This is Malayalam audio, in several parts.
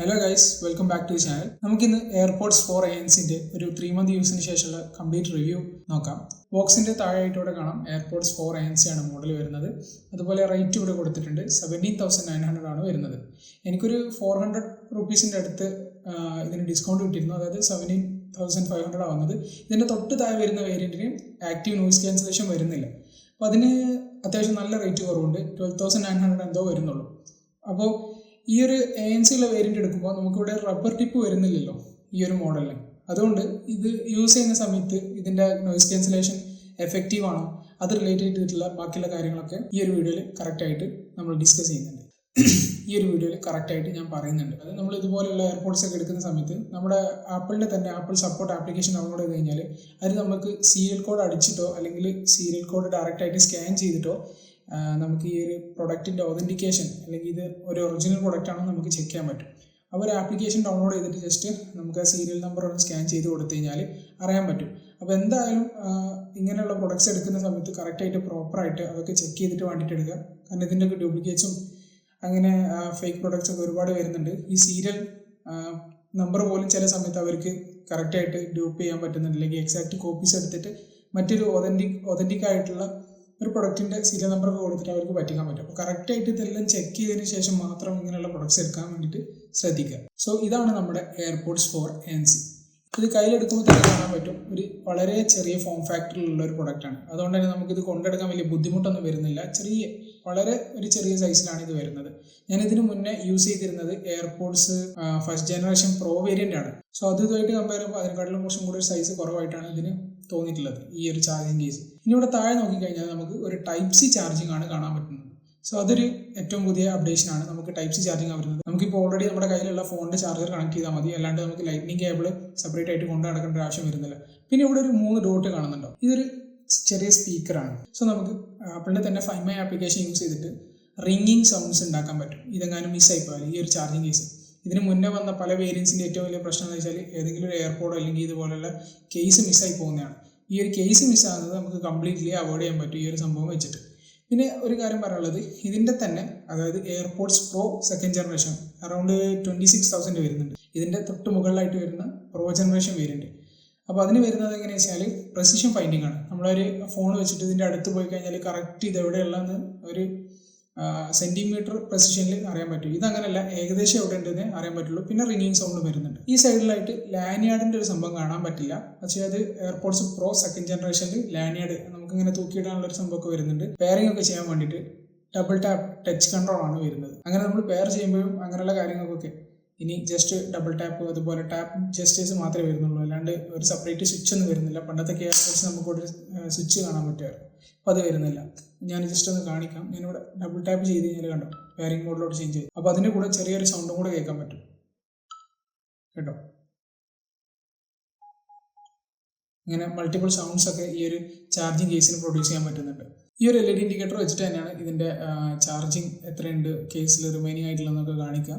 Hello guys welcome back to channel നമുക്കിന്ന് എയർപോർട്സ് ഫോർ എയൻസിന്റെ ഒരു ത്രീ മന്ത് യൂസിന് ശേഷമുള്ള കംപ്ലീറ്റ് റിവ്യൂ നോക്കാം. ബോക്സിന്റെ താഴെയായിട്ടൂടെ കാണാം എയർപോർട്സ് ഫോർ എയൻസി ആണ് മോഡൽ വരുന്നത്. അതുപോലെ റേറ്റ് ഇവിടെ കൊടുത്തിട്ടുണ്ട് സെവന്റീൻ തൗസൻഡ് നയൻ ഹൺഡ്രഡ് ആണ് വരുന്നത്. എനിക്കൊരു ഫോർ ഹൺഡ്രഡ് റുപ്പീസിന്റെ അടുത്ത് ഇതിന് ഡിസ്കൗണ്ട് കിട്ടിയിരുന്നു. അതായത് സെവന്റീൻ തൗസൻഡ് ഫൈവ് ഹൺഡ്രഡ് ആവുന്നത്. ഇതിന്റെ തൊട്ട് താഴെ വരുന്ന വേരിയന്റിന് ആക്റ്റീവ് നോയിസ് ക്യാൻസലേഷൻ വരുന്നില്ല. അപ്പോൾ അതിന് അത്യാവശ്യം നല്ല റേറ്റ് കുറവുണ്ട്. ട്വൽവ് തൗസൻഡ് നയൻ ഹൺഡ്രഡ് എന്തോ വരുന്നുള്ളൂ. അപ്പോൾ ഈ ഒരു എ എൻ സിയിലെ വേരിയന്റ് എടുക്കുമ്പോൾ നമുക്കിവിടെ റബ്ബർ ടിപ്പ് വരുന്നില്ലല്ലോ ഈ ഒരു മോഡലിന് അതുകൊണ്ട് ഇത് യൂസ് ചെയ്യുന്ന സമയത്ത് ഇതിന്റെ നോയിസ് ക്യാൻസലേഷൻ എഫക്റ്റീവ് ആണോ. അത് റിലേറ്റഡ് ചെയ്തിട്ടുള്ള ബാക്കിയുള്ള കാര്യങ്ങളൊക്കെ ഈ ഒരു വീഡിയോയിൽ കറക്റ്റായിട്ട് നമ്മൾ ഡിസ്കസ് ചെയ്യുന്നുണ്ട്. ഈ ഒരു വീഡിയോയിൽ കറക്റ്റായിട്ട് ഞാൻ പറയുന്നുണ്ട്. അത് നമ്മൾ ഇതുപോലെയുള്ള എയർപോർട്ട്സ് ഒക്കെ എടുക്കുന്ന സമയത്ത് നമ്മുടെ ആപ്പിളിന്റെ തന്നെ ആപ്പിൾ സപ്പോർട്ട് ആപ്ലിക്കേഷൻ ഡൗൺലോഡ് ചെയ്ത് കഴിഞ്ഞാൽ അതിൽ നമുക്ക് സീരിയൽ കോഡ് അടിച്ചിട്ടോ അല്ലെങ്കിൽ സീരിയൽ കോഡ് ഡയറക്റ്റായിട്ട് സ്കാൻ ചെയ്തിട്ടോ നമുക്ക് ഈ ഒരു പ്രൊഡക്റ്റിന്റെ ഒതന്റിക്കേഷൻ അല്ലെങ്കിൽ ഇത് ഒരു ഒറിജിനൽ പ്രൊഡക്റ്റ് ആണെന്ന് നമുക്ക് ചെക്ക് ചെയ്യാൻ പറ്റും. അപ്പോൾ ഒരു ആപ്ലിക്കേഷൻ ഡൗൺലോഡ് ചെയ്തിട്ട് ജസ്റ്റ് നമുക്ക് ആ സീരിയൽ നമ്പർ ഒന്ന് സ്കാൻ ചെയ്ത് കൊടുത്തു കഴിഞ്ഞാൽ അറിയാൻ പറ്റും. അപ്പോൾ എന്തായാലും ഇങ്ങനെയുള്ള പ്രൊഡക്ട്സ് എടുക്കുന്ന സമയത്ത് കറക്റ്റായിട്ട് പ്രോപ്പറായിട്ട് അതൊക്കെ ചെക്ക് ചെയ്തിട്ട് വേണ്ടിയിട്ട് എടുക്കുക. കാരണം ഇതിന്റെ ഒക്കെ ഡ്യൂപ്ലിക്കേറ്റ്സും അങ്ങനെ ഫേക്ക് പ്രൊഡക്ട്സ് ഒക്കെ ഒരുപാട് വരുന്നുണ്ട്. ഈ സീരിയൽ നമ്പർ പോലും ചില സമയത്ത് അവർക്ക് കറക്റ്റായിട്ട് ഡ്യൂപ്പ് ചെയ്യാൻ പറ്റുന്നുണ്ട്. അല്ലെങ്കിൽ എക്സാക്ട് കോപ്പീസ് എടുത്തിട്ട് മറ്റൊരു ഒതന്റിക് ഒതന്റിക് ആയിട്ടുള്ള ഒരു പ്രൊഡക്റ്റിന്റെ സീരിയൽ നമ്പർ ഒക്കെ കൊടുത്തിട്ട് അവർക്ക് പറ്റിക്കാൻ പറ്റും. അപ്പോൾ കറക്റ്റായിട്ട് ഇതെല്ലാം ചെക്ക് ചെയ്തതിന് ശേഷം മാത്രം ഇങ്ങനെയുള്ള പ്രൊഡക്ട്സ് എടുക്കാൻ വേണ്ടിയിട്ട് ശ്രദ്ധിക്കുക. സോ ഇതാണ് നമ്മുടെ എയർപോർട്സ് ഫോർ എൻ സി ഇത് കയ്യിലെടുക്കുമ്പോൾ തന്നെ കാണാൻ പറ്റും. ഒരു വളരെ ചെറിയ ഫോം ഫാക്ടറിയിലുള്ള ഒരു പ്രൊഡക്റ്റാണ് അതുകൊണ്ട് തന്നെ നമുക്ക് ഇത് കൊണ്ടെടുക്കാൻ വലിയ ബുദ്ധിമുട്ടൊന്നും വരുന്നില്ല. ചെറിയ വളരെ ഒരു ചെറിയ സൈസിലാണ് ഇത് വരുന്നത്. ഞാൻ ഇതിനു മുന്നേ യൂസ് ചെയ്തിരുന്നത് AirPods first generation pro variant ആണ്. സോ അത് ഇതുമായിട്ട് കമ്പയർ ചെയ്യുമ്പോൾ അതിനെക്കാട്ടിലും കുറച്ചും കൂടി സൈസ് കുറവായിട്ടാണ് ഇതിന് തോന്നിയിട്ടുള്ളത് ഈ ഒരു ചാർജിങ് കേസ് ഇനി ഇവിടെ താഴെ നോക്കിക്കഴിഞ്ഞാൽ നമുക്ക് ഒരു ടൈപ്പ് സി ചാർജിങ് ആണ് കാണാൻ പറ്റുന്നത്. സോ അതൊരു ഏറ്റവും പുതിയ അപ്ഡേഷൻ ആണ്. നമുക്ക് ടൈപ്പ് സി ചാർജിങ് വരുന്നത്. നമുക്കിപ്പോൾ ഓൾറെഡി നമ്മുടെ കയ്യിലുള്ള ഫോണിന്റെ ചാർജർ കണക്ട് ചെയ്താൽ മതി. അല്ലാണ്ട് നമുക്ക് ലൈറ്റ്നിങ് കേബിൾ സെപ്പറേറ്റ് ആയിട്ട് കൊണ്ടു നടക്കേണ്ട ആവശ്യം വരുന്നില്ല. പിന്നെ ഇവിടെ ഒരു മൂന്ന് ഡോട്ട് കാണുന്നുണ്ടോ. ഇതൊരു ചെറിയ സ്പീക്കറാണ് സോ നമുക്ക് ആപ്പിളിന്റെ തന്നെ ഫൈവ് മൈ ആപ്ലിക്കേഷൻ യൂസ് ചെയ്തിട്ട് റിംഗിങ് സൗണ്ട്സ് ഉണ്ടാക്കാൻ പറ്റും. ഇതെങ്ങാനും മിസ്സായി പോയാൽ ഈ ഒരു ചാർജിങ് കേസ് ഇതിന് മുന്നേ വന്ന പല വേരിയൻസിന്റെ ഏറ്റവും വലിയ പ്രശ്നം എന്ന് വെച്ചാൽ ഏതെങ്കിലും ഒരു എയർപോർട്ടോ അല്ലെങ്കിൽ ഇതുപോലുള്ള കേസ് മിസ്സായി പോകുന്നതാണ്. ഈ ഒരു കേസ് മിസ്സാകുന്നത് നമുക്ക് കംപ്ലീറ്റ്ലി അവോയ്ഡ് ചെയ്യാൻ പറ്റും ഈ ഒരു സംഭവം വെച്ചിട്ട്. പിന്നെ ഒരു കാര്യം പറയാനുള്ളത് ഇതിന്റെ തന്നെ അതായത് AirPods pro second generation around twenty six thousand വരുന്നുണ്ട്. ഇതിന്റെ തൊട്ട് മുകളിലായിട്ട് വരുന്ന പ്രോ ജനറേഷൻ വേരിയന്റ് അപ്പോൾ അതിന് വരുന്നത് എങ്ങനെയാണെന്ന് വെച്ചാൽ പ്രസിഷൻ ഫൈൻഡിങ് ആണ്. നമ്മളൊരു ഫോൺ വെച്ചിട്ട് ഇതിന്റെ അടുത്ത് പോയി കഴിഞ്ഞാൽ കറക്റ്റ് ഇത് എവിടെയുള്ളതെന്ന് ഒരു സെന്റിമീറ്റർ പ്രസിഷനിൽ അറിയാൻ പറ്റും. ഇതങ്ങനല്ല ഏകദേശം എവിടെ ഉണ്ടെന്ന് അറിയാൻ പറ്റുള്ളൂ. പിന്നെ റിംഗിങ് സൗണ്ട് വരുന്നുണ്ട്. ഈ സൈഡിലായിട്ട് ലാനിയാർഡിന്റെ ഒരു സംഭവം കാണാൻ പറ്റില്ല. പക്ഷേ അത് എയർപോർട്സ് പ്രോ സെക്കൻഡ് ജനറേഷനിൽ ലാനിയാർഡ് നമുക്ക് ഇങ്ങനെ തൂക്കിയിടാനുള്ള ഒരു സംഭവമൊക്കെ വരുന്നുണ്ട്. പെയറിംഗ് ഒക്കെ ചെയ്യാൻ വേണ്ടിയിട്ട് ഡബിൾ ടാപ്പ് ടച്ച് കൺട്രോൾ ആണ് വരുന്നത്. അങ്ങനെ നമ്മൾ പെയർ ചെയ്യുമ്പോഴും അങ്ങനെയുള്ള കാര്യങ്ങൾക്കൊക്കെ ഇനി ജസ്റ്റ് ഡബിൾ ടാപ്പ് അതുപോലെ ടാപ്പ് ജസ്റ്റേഴ്സ് മാത്രമേ വരുന്നുള്ളൂ. അല്ലാണ്ട് ഒരു സെപ്പറേറ്റ് സ്വിച്ച് ഒന്നും വരുന്നില്ല. പണ്ടത്തെ എയർപോർട്സ് നമുക്ക് ഒരു സ്വിച്ച് കാണാൻ പറ്റുമായിരുന്നു. അപ്പോൾ അത് വരുന്നില്ല. ഞാൻ ജസ്റ്റ് ഒന്ന് കാണിക്കാം. ഞാനിവിടെ ഡബിൾ ടാപ്പ് ചെയ്ത് കഴിഞ്ഞാൽ കണ്ടോ പെയറിംഗ് മോഡിലോട്ട് ചേഞ്ച് ചെയ്തു. അപ്പോൾ അതിന്റെ കൂടെ ചെറിയൊരു സൗണ്ടും കൂടെ കേൾക്കാൻ പറ്റും. കേട്ടോ? ഇങ്ങനെ മൾട്ടിപ്പിൾ സൗണ്ട്സ് ഒക്കെ ഈ ഒരു ചാർജിങ് കേസിന് പ്രൊഡ്യൂസ് ചെയ്യാൻ പറ്റുന്നുണ്ട്. ഈ ഒരു എൽ ഇ ഡി ഇൻഡിക്കേറ്റർ വെച്ചിട്ട് തന്നെയാണ് ഇതിന്റെ ചാർജിങ് എത്രയുണ്ട് കേസിൽ റിമൈനിങ് ആയിട്ടുള്ളതെന്നൊക്കെ കാണിക്കുക.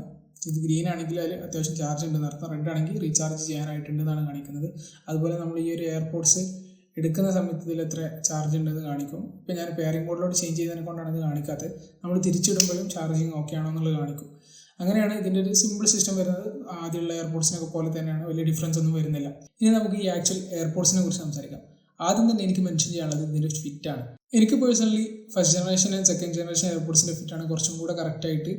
ഇത് ഗ്രീൻ ആണെങ്കിൽ അതിൽ അത്യാവശ്യം ചാർജ് ഉണ്ടെന്ന് അർത്ഥം റെഡ് ആണെങ്കിൽ റീചാർജ് ചെയ്യാനായിട്ടുണ്ടെന്നാണ് കാണിക്കുന്നത്. അതുപോലെ നമ്മൾ ഈ ഒരു എയർപോർട്സ് എടുക്കുന്ന സമയത്ത് ഇതിൽ എത്ര ചാർജ് ഉണ്ടെന്ന് കാണിക്കും. ഇപ്പം ഞാൻ പെയറിംഗ് മോഡിലോട്ട് ചേഞ്ച് ചെയ്തതിനെ കൊണ്ടാണ് ഇത് കാണിക്കാത്തത് നമ്മൾ തിരിച്ചിടുമ്പോഴും ചാർജിങ് ഓക്കെ ആണോ എന്നുള്ളത് കാണിക്കും. അങ്ങനെയാണ് ഇതിന്റെ ഒരു സിമ്പിൾ സിസ്റ്റം വരുന്നത്. ആദ്യമുള്ള എയർപോർട്സിനൊക്കെ പോലെ തന്നെയാണ്. വലിയ ഡിഫറൻസ് ഒന്നും വരുന്നില്ല. ഇനി നമുക്ക് ഈ ആക്ച്വൽ എയർപോർട്സിനെ കുറിച്ച് സംസാരിക്കാം. ആദ്യം തന്നെ എനിക്ക് മെൻഷൻ ചെയ്യാനുള്ളത് ഇതിന്റെ ഫിറ്റാണ് എനിക്ക് personally first generation and second generation എയർപോർട്സിന്റെ ഫിറ്റാണ് കുറച്ചും കൂടെ കറക്റ്റായിട്ട്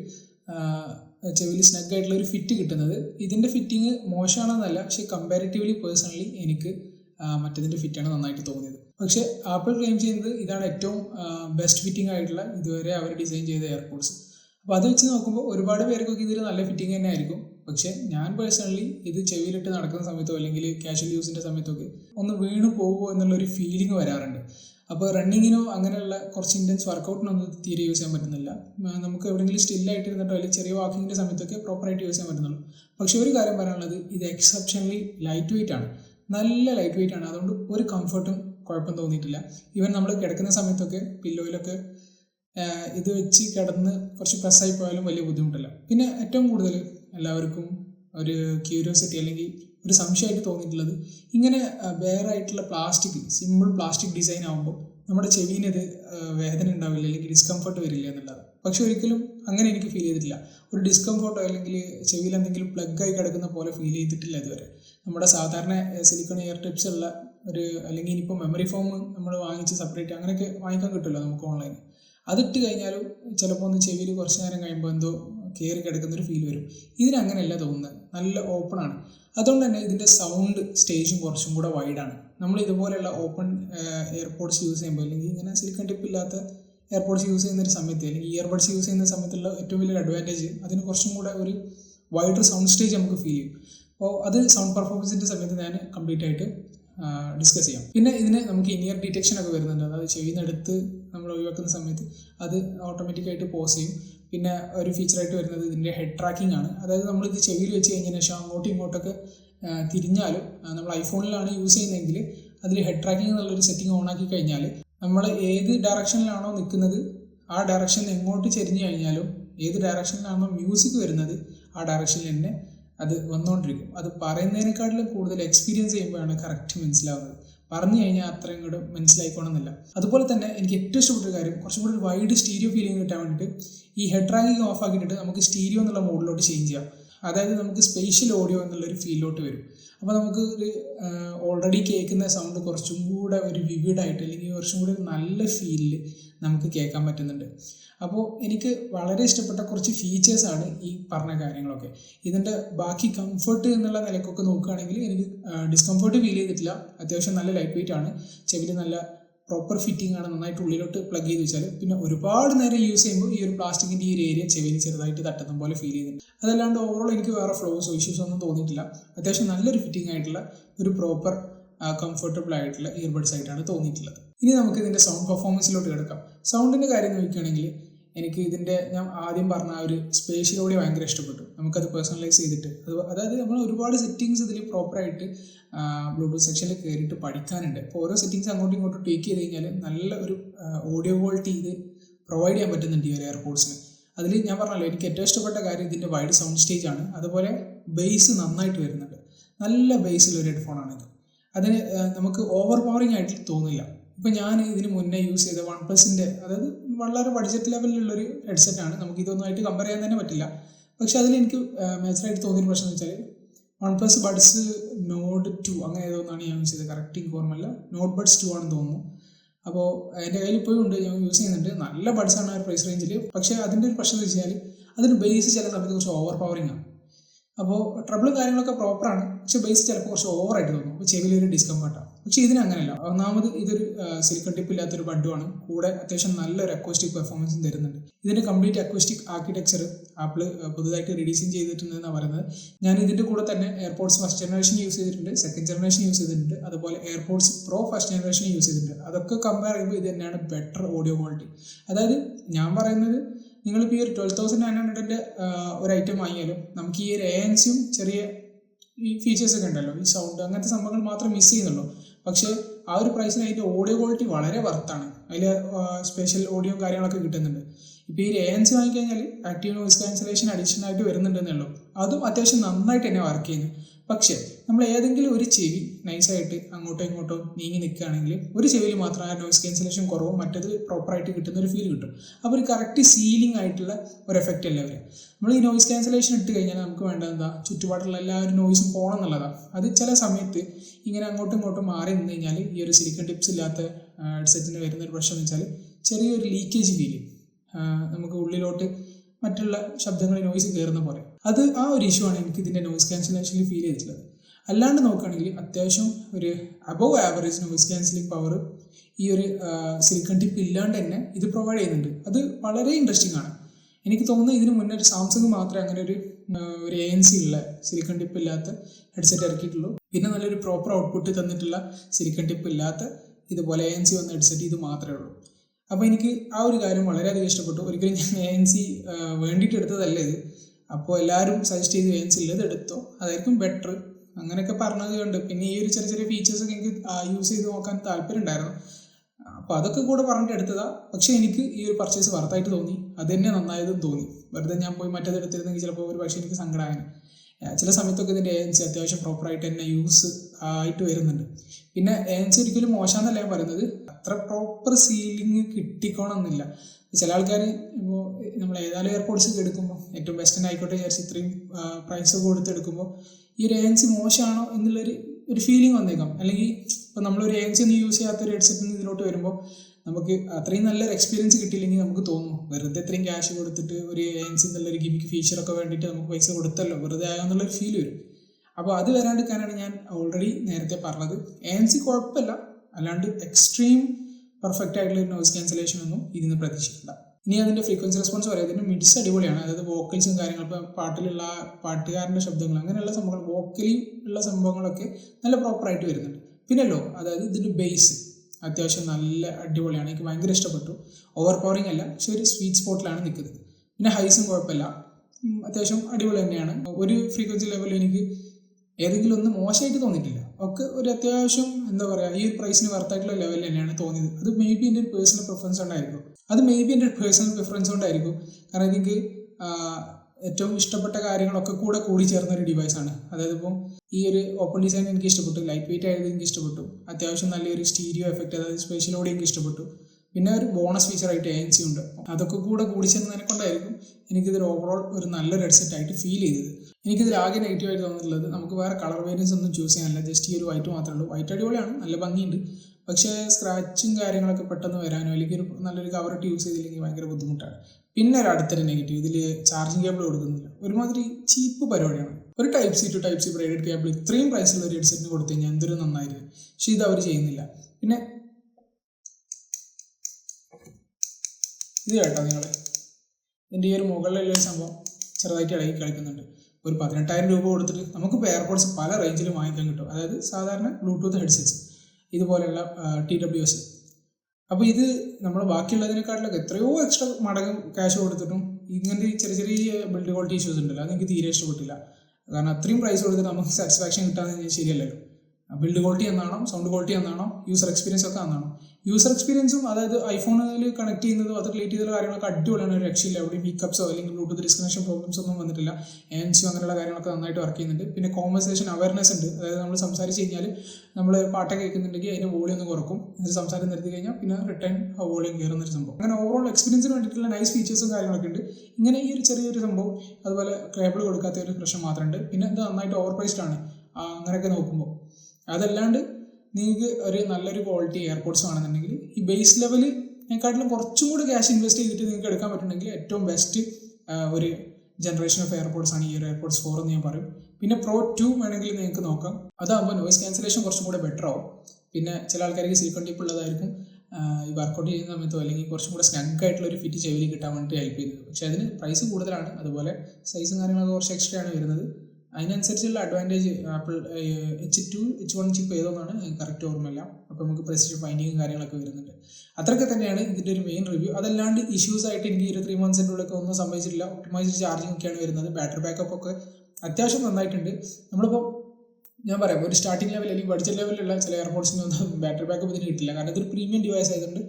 ചെവിയിൽ സ്നഗ് ആയിട്ടുള്ള ഒരു ഫിറ്റ് കിട്ടുന്നത്. ഇതിന്റെ ഫിറ്റിങ് മോശമാണെന്നല്ല പക്ഷേ കമ്പാരിറ്റീവ്ലി പേഴ്സണലി എനിക്ക് മറ്റതിന്റെ ഫിറ്റാണ് നന്നായിട്ട് തോന്നിയത്. പക്ഷേ ആപ്പിൾ ക്ലെയിം ചെയ്യുന്നത് ഇതാണ് ഏറ്റവും ബെസ്റ്റ് ഫിറ്റിംഗ് ആയിട്ടുള്ള ഇതുവരെ അവർ ഡിസൈൻ ചെയ്ത എയർപോർട്സ് അപ്പോൾ അത് വെച്ച് നോക്കുമ്പോൾ ഒരുപാട് പേർക്കൊക്കെ ഇതിൽ നല്ല ഫിറ്റിംഗ് തന്നെ ആയിരിക്കും. പക്ഷേ ഞാൻ പേഴ്സണലി ഇത് ചെവിയിലിട്ട് നടക്കുന്ന സമയത്തോ അല്ലെങ്കിൽ കാഷ്വൽ യൂസിന്റെ സമയത്തൊക്കെ ഒന്ന് വീണു പോകുമോ എന്നുള്ളൊരു ഫീലിംഗ് വരാറുണ്ട്. അപ്പോൾ റണ്ണിങ്ങിനോ അങ്ങനെയുള്ള കുറച്ച് ഇന്റൻസ് വർക്കൗട്ടിനൊന്നും തീരെ യൂസ് ചെയ്യാൻ പറ്റുന്നില്ല. നമുക്ക് എവിടെയെങ്കിലും സ്റ്റില്ലായിട്ട് ഇരുന്നിട്ടോ അല്ലെങ്കിൽ ചെറിയ വാക്കിങ്ങിന്റെ സമയത്തൊക്കെ പ്രോപ്പറായിട്ട് യൂസ് ചെയ്യാൻ പറ്റുന്നുള്ളൂ. പക്ഷേ ഒരു കാര്യം പറയാനുള്ളത് ഇത് എക്സെപ്ഷനലി ലൈറ്റ് വെയിറ്റ് ആണ്. നല്ല ലൈറ്റ് വെയിറ്റ് ആണ്. അതുകൊണ്ട് ഒരു കംഫർട്ടും കുഴപ്പം തോന്നിയിട്ടില്ല. ഈവൻ നമ്മൾ കിടക്കുന്ന സമയത്തൊക്കെ പില്ലോയിലൊക്കെ ഇത് വെച്ച് കിടന്ന് കുറച്ച് പ്രസ്സായി പോയാലും വലിയ ബുദ്ധിമുട്ടില്ല. പിന്നെ ഏറ്റവും കൂടുതൽ എല്ലാവർക്കും ഒരു ക്യൂരിയോസിറ്റി അല്ലെങ്കിൽ ഒരു സംശയമായിട്ട് തോന്നിയിട്ടുള്ളത്. ഇങ്ങനെ വേറായിട്ടുള്ള പ്ലാസ്റ്റിക് സിമ്പിൾ പ്ലാസ്റ്റിക് ഡിസൈൻ ആകുമ്പോൾ നമ്മുടെ ചെവിനത് വേദന ഉണ്ടാവില്ല അല്ലെങ്കിൽ ഡിസ്കംഫർട്ട് വരില്ല എന്നുള്ളത്. പക്ഷെ ഒരിക്കലും അങ്ങനെ എനിക്ക് ഫീൽ ചെയ്തിട്ടില്ല. ഒരു ഡിസ്കംഫോർട്ടോ അല്ലെങ്കിൽ ചെവിയിൽ എന്തെങ്കിലും പ്ലഗ് ആയി കിടക്കുന്ന പോലെ ഫീൽ ചെയ്തിട്ടില്ല ഇതുവരെ. നമ്മുടെ സാധാരണ സിലിക്കൺ ഇയർ ടിപ്സ് ഉള്ള ഒരു അല്ലെങ്കിൽ ഇനിയിപ്പോൾ മെമ്മറി ഫോം നമ്മൾ വാങ്ങിച്ച് സെപ്പറേറ്റ് അങ്ങനെയൊക്കെ വാങ്ങിക്കാൻ കിട്ടുമല്ലോ നമുക്ക് ഓൺലൈൻ അതിട്ട് കഴിഞ്ഞാലും ചിലപ്പോൾ ഒന്ന് ചെവിയിൽ കുറച്ച് നേരം കഴിയുമ്പോൾ എന്തോ കയറി കിടക്കുന്നൊരു ഫീൽ വരും. ഇതിനങ്ങനെയല്ല തോന്നുന്നത്. നല്ല ഓപ്പണാണ് അതുകൊണ്ട് തന്നെ ഇതിന്റെ സൗണ്ട് സ്റ്റേജും കുറച്ചും കൂടെ വൈഡാണ് നമ്മൾ ഇതുപോലെയുള്ള ഓപ്പൺ എയർപോർട്സ് യൂസ് ചെയ്യുമ്പോൾ അല്ലെങ്കിൽ ഇങ്ങനെ സിലിക്കൺ ടിപ്പ് ഇല്ലാത്ത എയർപോർട്സ് യൂസ് ചെയ്യുന്ന ഒരു സമയത്ത് അല്ലെങ്കിൽ ഇയർബഡ്സ് യൂസ് ചെയ്യുന്ന സമയത്തുള്ള ഏറ്റവും വലിയൊരു അഡ്വാന്റേജ് അതിന് കുറച്ചും കൂടെ ഒരു വൈഡർ സൗണ്ട് സ്റ്റേജ് നമുക്ക് ഫീൽ ചെയ്യും. അപ്പോൾ അത് സൗണ്ട് പെർഫോമൻസിന്റെ സമയത്ത് ഞാൻ കംപ്ലീറ്റ് ആയിട്ട് ഡിസ്കസ് ചെയ്യാം. പിന്നെ ഇതിന് നമുക്ക് ഇനിയർ ഡിറ്റക്ഷൻ ഒക്കെ വരുന്നുണ്ട്. അതായത് ചെവിന്നടുത്ത് നമ്മൾ ഒഴിവാക്കുന്ന സമയത്ത് അത് ഓട്ടോമാറ്റിക്കായിട്ട് പോസ് ചെയ്യും. പിന്നെ ഒരു ഫീച്ചറായിട്ട് വരുന്നത് ഇതിന്റെ ഹെഡ് ട്രാക്കിംഗ് ആണ്. അതായത് നമ്മൾ ഇത് ചെവിയിൽ വെച്ച് കഴിഞ്ഞതിന് ശേഷം അങ്ങോട്ടും ഇങ്ങോട്ടൊക്കെ തിരിഞ്ഞാലും നമ്മൾ ഐഫോണിലാണ് യൂസ് ചെയ്യുന്നതെങ്കിൽ അതിൽ ഹെഡ് ട്രാക്കിംഗ് എന്നുള്ളൊരു സെറ്റിംഗ് ഓൺ ആക്കി കഴിഞ്ഞാൽ നമ്മൾ ഏത് ഡയറക്ഷനിലാണോ നിൽക്കുന്നത് ആ ഡയറക്ഷനിൽ എങ്ങോട്ട് ചെരിഞ്ഞു കഴിഞ്ഞാലും ഏത് ഡയറക്ഷനിലാണോ മ്യൂസിക് വരുന്നത് ആ ഡയറക്ഷനിൽ തന്നെ അത് വന്നുകൊണ്ടിരിക്കും അത് പറയുന്നതിനേക്കാട്ടിലും കൂടുതൽ എക്സ്പീരിയൻസ് ചെയ്യുമ്പോഴാണ് കറക്റ്റ് മനസ്സിലാവുന്നത്. പറഞ്ഞു കഴിഞ്ഞാൽ അത്രയും കൂടെ മനസ്സിലായിക്കോണമെന്നില്ല അതുപോലെ തന്നെ എനിക്ക് ഏറ്റവും ഇഷ്ടപ്പെട്ട കാര്യം കുറച്ചും കൂടി ഒരു വൈഡ് സ്റ്റീരിയോ ഫീലിംഗ് കിട്ടാൻ വേണ്ടിയിട്ട് ഈ ഹെഡ് ട്രാക്കിംഗ് ഓഫ് ആക്കിയിട്ട് നമുക്ക് സ്റ്റീരിയോ എന്നുള്ള മോഡിലോട്ട് ചേഞ്ച് ചെയ്യാം. അതായത് നമുക്ക് സ്പേഷ്യൽ ഓഡിയോ എന്നുള്ളൊരു ഫീലിലോട്ട് വരും. അപ്പോൾ നമുക്ക് ഒരു ഓൾറെഡി കേൾക്കുന്ന സൗണ്ട് കുറച്ചും കൂടെ ഒരു വിവിഡായിട്ട് അല്ലെങ്കിൽ കുറച്ചും കൂടി നല്ല ഫീലിൽ നമുക്ക് കേൾക്കാൻ പറ്റുന്നുണ്ട്. അപ്പോൾ എനിക്ക് വളരെ ഇഷ്ടപ്പെട്ട കുറച്ച് ഫീച്ചേഴ്സാണ് ഈ പറഞ്ഞ കാര്യങ്ങളൊക്കെ. ഇതിന്റെ ബാക്കി കംഫർട്ട് എന്നുള്ള നിലക്കൊക്കെ നോക്കുകയാണെങ്കിൽ എനിക്ക് ഡിസ്കംഫർട്ട് ഫീൽ ചെയ്തിട്ടില്ല. അത്യാവശ്യം നല്ല ലൈറ്റ് വെയിറ്റ് ആണ്. ചെവിയിൽ നല്ല പ്രോപ്പർ ഫിറ്റിംഗ് ആണ് നന്നായിട്ട് ഉള്ളിലോട്ട് പ്ലഗ് ചെയ്ത് വെച്ചാൽ പിന്നെ ഒരുപാട് നേരം യൂസ് ചെയ്യുമ്പോൾ ഈ ഒരു പ്ലാസ്റ്റിക്കിന്റെ ഈ ഒരു ഏരിയ ചെവിയിൽ ചെറുതായിട്ട് തട്ടുന്ന പോലെ ഫീൽ ചെയ്യുന്നുണ്ട്. അതല്ലാണ്ട് ഓവറോൾ എനിക്ക് വേറെ ഫ്ലോസോ ഇഷ്യൂസോ ഒന്നും തോന്നിയിട്ടില്ല. അത്യാവശ്യം നല്ലൊരു ഫിറ്റിംഗ് ആയിട്ടുള്ള ഒരു പ്രോപ്പർ കംഫർട്ടബിൾ ആയിട്ടുള്ള ഇയർബഡ്സ് ആയിട്ടാണ് തോന്നിയിട്ടുള്ളത്. ഇനി നമുക്ക് ഇതിന്റെ സൗണ്ട് പെർഫോമൻസിലോട്ട് കിടക്കാം. സൗണ്ടിന്റെ കാര്യം നോക്കുകയാണെങ്കിൽ എനിക്ക് ഇതിന്റെ ഞാൻ ആദ്യം പറഞ്ഞ ആ ഒരു സ്പേഷ്യൽ ഓഡിയോ ഭയങ്കര ഇഷ്ടപ്പെട്ടു. നമുക്കത് പേഴ്സണലൈസ് ചെയ്തിട്ട്. അത് അതായത് നമ്മൾ ഒരുപാട് സെറ്റിങ്സ് ഇതിൽ പ്രോപ്പറായിട്ട് ബ്ലൂടൂത്ത് സെക്ഷനിൽ കയറിയിട്ട് പഠിക്കാനുണ്ട്. അപ്പോൾ ഓരോ സെറ്റിങ്സ് അങ്ങോട്ടും ഇങ്ങോട്ടും ടേക്ക് ചെയ്ത് കഴിഞ്ഞാൽ നല്ല ഒരു ഓഡിയോ ക്വാളിറ്റി ഇത് പ്രൊവൈഡ് ചെയ്യാൻ പറ്റുന്നുണ്ട് ഈ ഒരു എയർപോർട്സിന് അതിൽ ഞാൻ പറഞ്ഞല്ലോ എനിക്ക് ഏറ്റവും ഇഷ്ടപ്പെട്ട കാര്യം ഇതിന്റെ വൈഡ് സൗണ്ട് സ്റ്റേജ് ആണ്. അതുപോലെ ബേസ് നന്നായിട്ട് വരുന്നുണ്ട്. നല്ല ബേസിലൊരു ഹെഡ്ഫോണാണിത് അതിന് നമുക്ക് ഓവർ പവറിങ് ആയിട്ട് തോന്നില്ല. ഇപ്പം ഞാൻ ഇതിന് മുന്നേ യൂസ് ചെയ്ത വൺ പ്ലസിന്റെ അതായത് വളരെ ബഡ്ജറ്റ് ലെവലിലുള്ളൊരു ആണ്. നമുക്ക് ഇതൊന്നുമായിട്ട് കമ്പയർ ചെയ്യാൻ തന്നെ പറ്റില്ല. പക്ഷെ അതിൽ എനിക്ക് മേജറായിട്ട് തോന്നിയ പ്രശ്നം എന്ന് വെച്ചാൽ OnePlus buds Nord two അങ്ങനെ ഏതോ ഒന്നാണ് ഞാൻ യൂസ് ചെയ്തത്. കറക്റ്റ് എനിക്ക് ഓർമ്മയില്ല. നോട്ട് ബഡ്സ് ടു ആണെന്ന് തോന്നുന്നു. അപ്പോൾ എന്റെ കയ്യിൽ ഇപ്പോഴും ഉണ്ട്. ഞാൻ യൂസ് ചെയ്യുന്നുണ്ട്. നല്ല ബഡ്സാണ് ആ പ്രൈസ് റേഞ്ചിൽ പക്ഷേ അതിന്റെ ഒരു പ്രശ്നം എന്ന് വെച്ചാൽ അതിന് ബേസ് ചില സമയത്ത് കുറച്ച് ഓവർ പവറിങ് ആണ്. അപ്പോൾ ട്രബിളും കാര്യങ്ങളൊക്കെ പ്രോപ്പറാണ് പക്ഷെ ബേസ് ചിലപ്പോൾ കുറച്ച് ഓവറായിട്ട് തോന്നും. അപ്പോൾ ചെവിലൊരു ഡിസ്കംഫർട്ടാണ് പക്ഷേ ഇതിന് അങ്ങനെയല്ല. ഒന്നാമത് ഇതൊരു സിലിക്കൺ ടിപ്പ് ഇല്ലാത്തൊരു ബഡുമാണ് കൂടെ അത്യാവശ്യം നല്ലൊരു അക്വസ്റ്റിക് പെർഫോമൻസും തരുന്നുണ്ട്. ഇതിന്റെ കംപ്ലീറ്റ് അക്വസ്റ്റിക് ആർക്കിടെക്ചർ ആപ്പിൾ പുതുതായിട്ട് റിലീസിങ് ചെയ്തിട്ടുണ്ടെന്നാണ് പറയുന്നത്. ഞാൻ ഇതിന്റെ കൂടെ തന്നെ എയർപോർട്സ് ഫസ്റ്റ് ജനറേഷൻ യൂസ് ചെയ്തിട്ടുണ്ട് സെക്കൻഡ് ജനറേഷൻ യൂസ് ചെയ്തിട്ടുണ്ട് അതുപോലെ AirPods pro first generation use ചെയ്തിട്ടുണ്ട്. അതൊക്കെ കമ്പയർ ചെയ്യുമ്പോൾ ഇത് തന്നെയാണ് ബെറ്റർ ഓഡിയോ ക്വാളിറ്റി അതായത് ഞാൻ പറയുന്നത് നിങ്ങളിപ്പോൾ ഈ ഒരു ട്വൽവ് തൗസൻഡ് നയൻ ഹൺഡ്രഡിന്റെ ഒരു ഐറ്റം വാങ്ങിയാലും നമുക്ക് ഈ ഒരു എ ചെറിയ ഈ ഫീച്ചേഴ്സ് ഒക്കെ ഉണ്ടല്ലോ ഈ സൗണ്ട് അങ്ങനത്തെ സംഭവങ്ങൾ മാത്രം മിസ് ചെയ്യുന്നുള്ളൂ. പക്ഷേ ആ ഒരു പ്രൈസിന് അതിന്റെ ഓഡിയോ ക്വാളിറ്റി വളരെ വർത്താണ് അതിൽ സ്പെഷ്യൽ ഓഡിയോ കാര്യങ്ങളൊക്കെ കിട്ടുന്നുണ്ട്. ഇപ്പോൾ ഈ ഒരു വാങ്ങിക്കഴിഞ്ഞാൽ ആക്റ്റീവ് നോയിസ് ക്യാൻസലേഷൻ അഡീഷണൽ ആയിട്ട് വരുന്നുണ്ടെന്നേ ഉള്ളൂ. അതും അത്യാവശ്യം നന്നായിട്ട് തന്നെ വർക്ക് ചെയ്യുന്നു. പക്ഷേ നമ്മൾ ഏതെങ്കിലും ഒരു ചെവി നൈസായിട്ട് അങ്ങോട്ടോ ഇങ്ങോട്ടോ നീങ്ങി നിൽക്കുകയാണെങ്കിൽ ഒരു ചെവിയിൽ മാത്രം ആ നോയിസ് ക്യാൻസലേഷൻ കുറവും മറ്റത് പ്രോപ്പറായിട്ട് കിട്ടുന്ന ഒരു ഫീൽ കിട്ടും. അപ്പോൾ ഒരു കറക്റ്റ് സീലിംഗ് ആയിട്ടുള്ള ഒരു എഫക്റ്റ് അല്ല വരിക? നമ്മൾ ഈ നോയിസ് ക്യാൻസലേഷൻ ഇട്ട് കഴിഞ്ഞാൽ നമുക്ക് വേണ്ട എന്താ? ചുറ്റുപാടുള്ള എല്ലാവരും നോയിസും പോകണം എന്നുള്ളതാണ് അത് ചില സമയത്ത് ഇങ്ങനെ അങ്ങോട്ടും ഇങ്ങോട്ടും മാറി നിന്ന് കഴിഞ്ഞാൽ ഈ ഒരു സിലിക്കൺ ടിപ്സ് ഇല്ലാത്ത ഹെഡ്സെറ്റിന് വരുന്ന ഒരു പ്രശ്നം എന്ന് വെച്ചാൽ ചെറിയൊരു ലീക്കേജ് ഫീൽ നമുക്ക് ഉള്ളിലോട്ട് മറ്റുള്ള ശബ്ദങ്ങൾ നോയിസ് കയറുന്ന പോലെ. അത് ആ ഒരു ഇഷ്യൂ ആണ് എനിക്ക് ഇതിന്റെ നോയിസ് ക്യാൻസലേഷനിൽ ഫീൽ ചെയ്തിട്ടുള്ളത്. അല്ലാണ്ട് നോക്കുകയാണെങ്കിൽ അത്യാവശ്യം ഒരു above average noise cancelling power ഈ ഒരു സിലിക്കൺ ടിപ്പ് ഇല്ലാണ്ട് തന്നെ ഇത് പ്രൊവൈഡ് ചെയ്യുന്നുണ്ട്. അത് വളരെ ഇൻട്രസ്റ്റിംഗ് ആണ്. എനിക്ക് തോന്നുന്നു ഇതിന് മുന്നേ ഒരു സാംസങ് മാത്രമേ അങ്ങനെ ഒരു ഒരു എ എൻ സി ഉള്ള സിലിക്കൺ ടിപ്പ് ഇല്ലാത്ത ഹെഡ്സെറ്റ് ഇറക്കിയിട്ടുള്ളൂ. പിന്നെ നല്ലൊരു പ്രോപ്പർ ഔട്ട്പുട്ട് തന്നിട്ടുള്ള സിലിക്കൺ ടിപ്പ് ഇല്ലാത്ത ഇതുപോലെ എ എൻ സി വന്ന ഹെഡ്സെറ്റ് ഇത് മാത്രമേ ഉള്ളൂ. അപ്പോൾ എനിക്ക് ആ ഒരു കാര്യം വളരെയധികം ഇഷ്ടപ്പെട്ടു. ഒരിക്കലും ഞാൻ എ എൻ സി വേണ്ടിയിട്ട് ഇത്. അപ്പോൾ എല്ലാവരും സജസ്റ്റ് ചെയ്ത് എൻ സി എടുത്തോ. അതായിരിക്കും ബെറ്റർ അങ്ങനെയൊക്കെ പറഞ്ഞത് കൊണ്ട്. പിന്നെ ഈ ഒരു ചെറിയ ചെറിയ ഫീച്ചേഴ്സൊക്കെ എനിക്ക് യൂസ് ചെയ്ത് നോക്കാൻ താല്പര്യം ഉണ്ടായിരുന്നു. അപ്പോൾ അതൊക്കെ കൂടെ പറഞ്ഞിട്ട് എടുത്തതാ. പക്ഷേ എനിക്ക് ഈ ഒരു പർച്ചേസ് വർത്തായിട്ട് തോന്നി. അത് തന്നെ നന്നായതും തോന്നി. വെറുതെ ഞാൻ പോയി മറ്റേത് എടുത്തിരുന്നെങ്കിൽ ചിലപ്പോൾ ഒരു പക്ഷേ എനിക്ക് സങ്കടമായേനെ ആ, ചില സമയത്തൊക്കെ ഇതിന്റെ എ എൻ സി അത്യാവശ്യം പ്രോപ്പറായിട്ട് തന്നെ യൂസ് ആയിട്ട് വരുന്നുണ്ട്. പിന്നെ എ എൻ സി ഒരിക്കലും മോശമെന്നല്ല ഞാൻ പറയുന്നത്. അത്ര പ്രോപ്പർ സീലിംഗ് കിട്ടിക്കോണമെന്നില്ല ചില ആൾക്കാർ ഇപ്പോൾ നമ്മൾ ഏതായാലും എയർപോർട്ട്സ് എടുക്കുമ്പോൾ ഏറ്റവും ബെസ്റ്റ് ആയിക്കോട്ടെ വിചാരിച്ച് ഇത്രയും പ്രൈസ് കൊടുത്ത് എടുക്കുമ്പോൾ ഈ ഒരു ഏജൻസി മോശമാണോ എന്നുള്ളൊരു ഒരു ഫീലിംഗ് വന്നേക്കാം. അല്ലെങ്കിൽ ഇപ്പോൾ നമ്മളൊരു ഏജൻസി ഒന്നും യൂസ് ചെയ്യാത്ത ഒരു ഇതിലോട്ട് വരുമ്പോൾ നമുക്ക് അത്രയും നല്ലൊരു എക്സ്പീരിയൻസ് കിട്ടിയില്ലെങ്കിൽ നമുക്ക് തോന്നും. വെറുതെ ഇത്രയും ക്യാഷ് കൊടുത്തിട്ട് ഒരു ഏജൻസി എന്നുള്ളൊരു ഗിമിക്ക് ഫീച്ചറൊക്കെ വേണ്ടിയിട്ട് നമുക്ക് പൈസ കൊടുത്തല്ലോ. വെറുതെ ആകാന്നുള്ളൊരു ഫീൽ വരും. അപ്പോൾ അത് വരാണ്ടിരിക്കാനാണ് ഞാൻ ഓൾറെഡി നേരത്തെ പറഞ്ഞത്. ഏജൻസി കുഴപ്പമില്ല. അല്ലാണ്ട് എക്സ്ട്രീം പെർഫെക്റ്റ് ആയിട്ടുള്ള നോയ്സ് ക്യാൻസലേഷൻ ഒന്നും ഇതിന് പ്രതീക്ഷിക്കില്ല ഇനി അതിന്റെ ഫ്രീക്വൻസി റെസ്പോൺസ് പറയുന്നതിന് മിഡ്സ് അടിപൊളിയാണ്. അതായത് വോക്കൽസും കാര്യങ്ങളും. ഇപ്പോൾ പാട്ടിലുള്ള പാട്ടുകാരന്റെ ശബ്ദങ്ങൾ അങ്ങനെയുള്ള സംഭവങ്ങൾ വോക്കലി ഉള്ള സംഭവങ്ങളൊക്കെ നല്ല പ്രോപ്പറായിട്ട് വരുന്നുണ്ട്. പിന്നെ ലോ അതായത് ഇതിന്റെ ബേസ് അത്യാവശ്യം നല്ല അടിപൊളിയാണ്. എനിക്ക് ഭയങ്കര ഇഷ്ടപ്പെട്ടു. ഓവർ പവറിങ് അല്ല പക്ഷെ ഒരു സ്വീറ്റ് സ്പോട്ടിലാണ് നിൽക്കുന്നത്. പിന്നെ ഹൈസും കുഴപ്പമില്ല. അത്യാവശ്യം അടിപൊളി തന്നെയാണ്. ഒരു ഫ്രീക്വൻസി ലെവലിൽ എനിക്ക് ഏതെങ്കിലും ഒന്ന് മോശമായിട്ട് തോന്നിയിട്ടില്ല. ഒക്കെ ഒരു അത്യാവശ്യം എന്താ പറയുക ഈ ഒരു പ്രൈസിന് വർത്തായിട്ടുള്ള ലെവലിൽ തന്നെയാണ് തോന്നിയത്. അത് മേ ബി എന്റെ ഒരു പേഴ്സണൽ പ്രിഫറൻസ് കൊണ്ടായിരിക്കും. അത് മേ ബി എന്റെ പേഴ്സണൽ പ്രിഫറൻസ് കൊണ്ടായിരിക്കും. കാരണം എനിക്ക് ഏറ്റവും ഇഷ്ടപ്പെട്ട കാര്യങ്ങളൊക്കെ കൂടെ കൂടി ചേർന്ന ഒരു ഡിവൈസാണ് അതായത് ഇപ്പം ഈ ഒരു ഓപ്പൺ ഡിസൈൻ എനിക്ക് ഇഷ്ടപ്പെട്ടു ലൈറ്റ് വെയിറ്റ് ആയത് എനിക്ക് ഇഷ്ടപ്പെട്ടു അത്യാവശ്യം നല്ലൊരു സ്റ്റീരിയോ എഫക്റ്റ് അതായത് സ്പേഷ്യൽ ഓഡിയോ എനിക്ക് ഇഷ്ടപ്പെട്ടു. പിന്നെ ഒരു ബോണസ് ഫീച്ചറായിട്ട് എ എൻ സി ഉണ്ട്. അതൊക്കെ കൂടെ കൂടി ചേർന്നതിനെ കൊണ്ടായിരിക്കും എനിക്കിതൊരു ഓവറോൾ ഒരു നല്ലൊരു ഹെഡ്സെറ്റ് ആയിട്ട് ഫീൽ ചെയ്തത്. എനിക്കിതിൽ ആകെ നെഗറ്റീവ് ആയിട്ട് തോന്നിയിട്ടുള്ളത് നമുക്ക് വേറെ കളർ വേരിയൻസ് ഒന്നും ചൂസ് ചെയ്യാനില്ല ജസ്റ്റ് ഈ ഒരു വൈറ്റ് മാത്രമേ ഉള്ളൂ. വൈറ്റ് അടിപൊളിയാണ് നല്ല ഭംഗിയുണ്ട്. പക്ഷേ സ്ക്രാച്ചും കാര്യങ്ങളൊക്കെ പെട്ടെന്ന് വരാനോ അല്ലെങ്കിൽ ഒരു നല്ലൊരു കവറിട്ട് യൂസ് ചെയ്തില്ലെങ്കിൽ ഭയങ്കര ബുദ്ധിമുട്ടാണ്. പിന്നെ ഒരു അടുത്തൊരു നെഗറ്റീവ് ഇതിൽ ചാർജിങ് കേബിൾ കൊടുക്കുന്നില്ല. ഒരുമാതിരി ചീപ്പ് പരിപാടിയാണ്. ഒരു type C to type C braided cable ഇത്രയും പ്രൈസുള്ള ഒരു ഹെഡ്സെറ്റിന് കൊടുത്തു കഴിഞ്ഞാൽ എന്തൊരു നന്നായിരുന്നു പക്ഷേ ഇത് അവർ ചെയ്യുന്നില്ല. പിന്നെ ഇത് കേട്ടോ നിങ്ങൾ ഇതിന്റെ ഈ ഒരു മുകളിലുള്ള ഒരു സംഭവം ചെറുതായിട്ട് ഇളകി കളിക്കുന്നുണ്ട്. ഒരു പതിനെട്ടായിരം രൂപ കൊടുത്തിട്ട് നമുക്ക് എയർപോഡ്സ് പല റേഞ്ചിലും വാങ്ങിക്കാൻ കിട്ടും. അതായത് സാധാരണ ബ്ലൂടൂത്ത് ഹെഡ്സെറ്റ്സ് ഇതുപോലെയുള്ള ടി ഡബ്ല്യു എസ് അപ്പോൾ ഇത് നമ്മൾ ബാക്കിയുള്ളതിനെക്കാട്ടിലൊക്കെ എത്രയോ എക്സ്ട്രാ മടങ്ങ് ക്യാഷ് കൊടുത്തിട്ടും ഇങ്ങനത്തെ ചെറിയ ചെറിയ ബിൽഡ് ക്വാളിറ്റി ഇഷ്യൂസ് ഉണ്ടല്ലോ. അതെനിക്ക് തീരെ ഇഷ്ടപ്പെട്ടില്ല. കാരണം അത്രയും പ്രൈസ് കൊടുത്തിട്ട് നമുക്ക് സാറ്റിസ്ഫാക്ഷൻ കിട്ടാന്ന് ശരിയല്ലല്ലോ. ബിൽഡ് ക്വാളിറ്റി എന്നാണോ സൗണ്ട് ക്വാളിറ്റി എന്നാണോ യൂസർ എക്സ്പീരിയൻസ് ഒക്കെ എന്നാണോ യൂസർ എക്സ്പീരിയൻസും അതായത് ഐഫോണിൽ കണക്ട് ചെയ്യുന്നതും അത് റിലേറ്റ് ചെയ്തുള്ള കാര്യങ്ങളൊക്കെ അടിപൊളിയാണ്. ഒരു രക്ഷയില്ല. എവിടെയും പിക്കപ്സോ അല്ലെങ്കിൽ ബ്ലൂടൂത്ത് ഡിസ്കണക്ഷൻ പ്രോബ്ലംസ് ഒന്നും വന്നിട്ടില്ല. എൻസിയോ അങ്ങനെയുള്ള കാര്യങ്ങളൊക്കെ നന്നായിട്ട് വർക്ക് ചെയ്യുന്നുണ്ട്. പിന്നെ കോൺവെർസേഷൻ അവയർനെസ് ഉണ്ട്. അതായത് നമ്മൾ സംസാരിച്ച് കഴിഞ്ഞാൽ നമ്മൾ പാട്ടൊക്കെ കേൾക്കുന്നുണ്ടെങ്കിൽ അതിന് വോളിയം ഒന്ന് കുറക്കും. എന്നിട്ട് സംസാരം നിർത്തി കഴിഞ്ഞാൽ പിന്നെ റിട്ടേൺ ആ വോളിയം കയറുന്ന ഒരു സംഭവം. അങ്ങനെ ഓവറോൾ എക്സ്പീരിയൻസിന് വേണ്ടിയിട്ടുള്ള നൈസ് ഫീച്ചേഴ്സും കാര്യങ്ങളൊക്കെ ഉണ്ട്. ഇങ്ങനെ ഈ ഒരു ചെറിയൊരു സംഭവം അതുപോലെ കേബിൾ കൊടുക്കാത്ത ഒരു പ്രശ്നം മാത്രമുണ്ട്. പിന്നെ ഇത് നന്നായിട്ട് ഓവർ പ്രൈസ്ഡ് ആണ് അങ്ങനെയൊക്കെ നോക്കുമ്പോൾ അതല്ലാണ്ട് നിങ്ങൾക്ക് ഒരു നല്ലൊരു ക്വാളിറ്റി എയർപോർട്സ് ആണെന്നുണ്ടെങ്കിൽ ഈ ബേസ് ലെവലിനെക്കാട്ടിലും കുറച്ചും കൂടി ക്യാഷ് ഇൻവെസ്റ്റ് ചെയ്തിട്ട് നിങ്ങൾക്ക് എടുക്കാൻ പറ്റുന്നുണ്ടെങ്കിൽ ഏറ്റവും ബെസ്റ്റ് ഒരു ജനറേഷൻ ഓഫ് എയർപോർട്സ് ആണ് ഈ ഒരു എയർപോർട്സ് ഫോർ എന്ന് ഞാൻ പറയും. പിന്നെ പ്രോ ടു വേണമെങ്കിൽ നിങ്ങൾക്ക് നോക്കാം. അതാകുമ്പോൾ നോയിസ് ക്യാൻസലേഷൻ കുറച്ചും കൂടെ ബെറ്റർ ആവും. പിന്നെ ചില ആൾക്കാർക്ക് സിലിക്കൺ ടിപ്പ് ഉള്ളതായിരിക്കും. ഈ വർക്കൗട്ട് ചെയ്യുന്ന സമയത്തോ അല്ലെങ്കിൽ കുറച്ചും കൂടെ സ്നഗ് ആയിട്ടുള്ള ഒരു ഫിറ്റ് ചെവിയിൽ കിട്ടാൻ വേണ്ടി ഹെൽപ്പ് ചെയ്യുന്നത്. പക്ഷേ അതിന് പ്രൈസ് കൂടുതലാണ്. അതുപോലെ സൈസും കാര്യങ്ങളൊക്കെ കുറച്ച് എക്സ്ട്രാ ആണ് വരുന്നത്. അതിനനുസരിച്ചുള്ള advantage Apple H two H one chip ഏതോന്നാണ് correct ഓർമ്മയില്ല. അപ്പോൾ നമുക്ക് പ്രസിഷൻ ഫൈൻഡിങ്ങും കാര്യങ്ങളൊക്കെ വരുന്നുണ്ട്. അത്രയൊക്കെ തന്നെയാണ് ഇതിന്റെ ഒരു മെയിൻ റിവ്യൂ അതല്ലാണ്ട് ഇഷ്യൂസ് ആയിട്ട് എനിക്ക് ഒരു ത്രീ മന്ത്സിന്റെ ഉള്ളിലൊക്കെ ഒന്നും സംഭവിച്ചിട്ടില്ല. ഒപ്റ്റിമൈസ്ഡ് ചാർജിങ് ഒക്കെയാണ് വരുന്നത്. ബാറ്ററി ബാക്കപ്പ് ഒക്കെ അത്യാവശ്യം നന്നായിട്ടുണ്ട്. നമ്മളിപ്പോൾ ഞാൻ പറയാം ഒരു സ്റ്റാർട്ടിംഗ് ലെവൽ അല്ലെങ്കിൽ ബഡ്ജറ്റ് ലെവലിലുള്ള ചില എയർപോർട്സിനൊന്നും ബാറ്ററി ബാക്കപ്പ് ഇതിന് കിട്ടില്ല. കാരണം ഇതൊരു പ്രീമിയം ഡിവൈസ് ആയതുകൊണ്ട്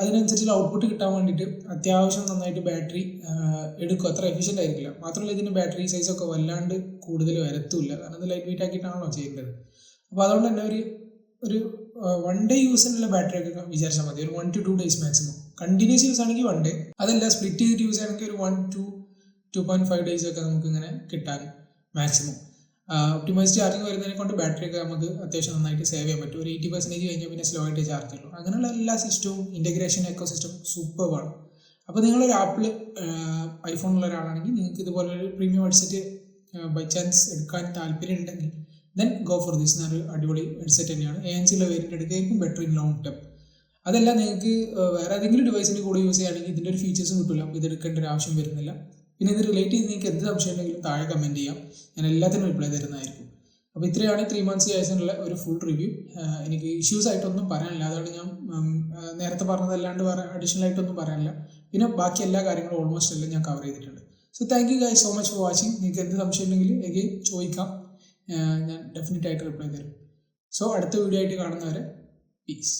അതിനനുസരിച്ചുള്ള ഔട്ട്പുട്ട് കിട്ടാൻ വേണ്ടിയിട്ട് അത്യാവശ്യം നന്നായിട്ട് ബാറ്ററി എടുക്കും. അത്ര എഫിഷ്യന്റ് ആയിരിക്കില്ല. മാത്രമല്ല ഇതിന്റെ ബാറ്ററി സൈസ് ഒക്കെ വല്ലാണ്ട് കൂടുതൽ വരത്തുമില്ല കാരണം ഇത് ലൈറ്റ് വെയിറ്റ് ആക്കിയിട്ടാണല്ലോ ചെയ്യേണ്ടത്. അപ്പോൾ അതുകൊണ്ട് തന്നെ ഒരു ഒരു വൺ ഡേ യൂസിനുള്ള ബാറ്ററി ഒക്കെ വിചാരിച്ചാൽ മതി. ഒരു one two two days maximum continuous use ആണെങ്കിൽ വൺ ഡേ അതല്ല സ്പ്ലിറ്റ് ചെയ്തിട്ട് യൂസ് ചെയ്യണമെങ്കിൽ ഒരു one two two point five days ഒക്കെ നമുക്ക് ഇങ്ങനെ കിട്ടാൻ മാക്സിമം ഒപ്റ്റിമൈസ് ചാർജിങ് വരുന്നതിനെ കൊണ്ട് ബാറ്ററി ഒക്കെ നമുക്ക് അത്യാവശ്യം നന്നായിട്ട് സേവ് ചെയ്യാൻ പറ്റും. ഒരു എയ്റ്റി പെർസെന്റേജ് കഴിഞ്ഞാൽ പിന്നെ സ്ലോ ആയിട്ട് ചാർജ് ചെയ്യുള്ളൂ. അങ്ങനെയുള്ള എല്ലാ സിസ്റ്റവും ഇന്റഗ്രേഷൻ എക്കോ സിസ്റ്റം ആണ്. അപ്പോൾ നിങ്ങളൊരു ആപ്പിൾ ഐഫോൺ ഉള്ള ഒരാളാണെങ്കിൽ നിങ്ങൾക്ക് ഇതുപോലെ ഒരു പ്രീമിയം ഹെഡ്സെറ്റ് ബൈ ചാൻസ് എടുക്കാൻ താല്പര്യം ഉണ്ടെങ്കിൽ ദെൻ ഗോ ഫോർ ദിസ് എന്നൊരു അടിപൊളി ഹെഡ്സെറ്റ് തന്നെയാണ്. എ എൻ വേരിയന്റ് എടുക്കുകയായിരിക്കും ബെറ്റർ ഇൻ ലോങ് ടേം അതല്ല നിങ്ങൾക്ക് വേറെ ഏതെങ്കിലും ഡിവൈസിന്റെ കൂടെ യൂസ് ചെയ്യുകയാണെങ്കിൽ ഇതിന്റെ ഒരു ഫീച്ചേഴ്സും കിട്ടില്ല അപ്പോൾ ഇത് എടുക്കേണ്ട ഒരു ആവശ്യം വരുന്നില്ല. പിന്നെ ഇത് റിലേറ്റ് ചെയ്ത് നിങ്ങൾക്ക് എന്ത് സംശയം ഉണ്ടെങ്കിലും താഴെ കമന്റ് ചെയ്യാം. ഞാൻ എല്ലാത്തിനും റിപ്ലൈ തരുന്നതായിരിക്കും. അപ്പോൾ ഇത്രയാണ് ത്രീ മന്ത്സ് കേസിനുള്ള ഒരു ഫുൾ റിവ്യൂ എനിക്ക് ഇഷ്യൂസ് ആയിട്ടൊന്നും പറയാനില്ല. അതുകൊണ്ട് ഞാൻ നേരത്തെ പറഞ്ഞതല്ലാണ്ട് വേറെ അഡീഷണൽ ആയിട്ടൊന്നും പറയാനില്ല. പിന്നെ ബാക്കി എല്ലാ കാര്യങ്ങളും ഓൾമോസ്റ്റ് എല്ലാം ഞാൻ കവർ ചെയ്തിട്ടുണ്ട്. So thank you guy so much for watching നിങ്ങൾക്ക് എന്ത് സംശയം ഉണ്ടെങ്കിൽ എഗെയിൻ ചോദിക്കാം ഞാൻ ഡെഫിനറ്റ് ആയിട്ട് റിപ്ലൈ തരും. സോ അടുത്ത വീഡിയോ ആയിട്ട് കാണുന്നവരെ പീസ്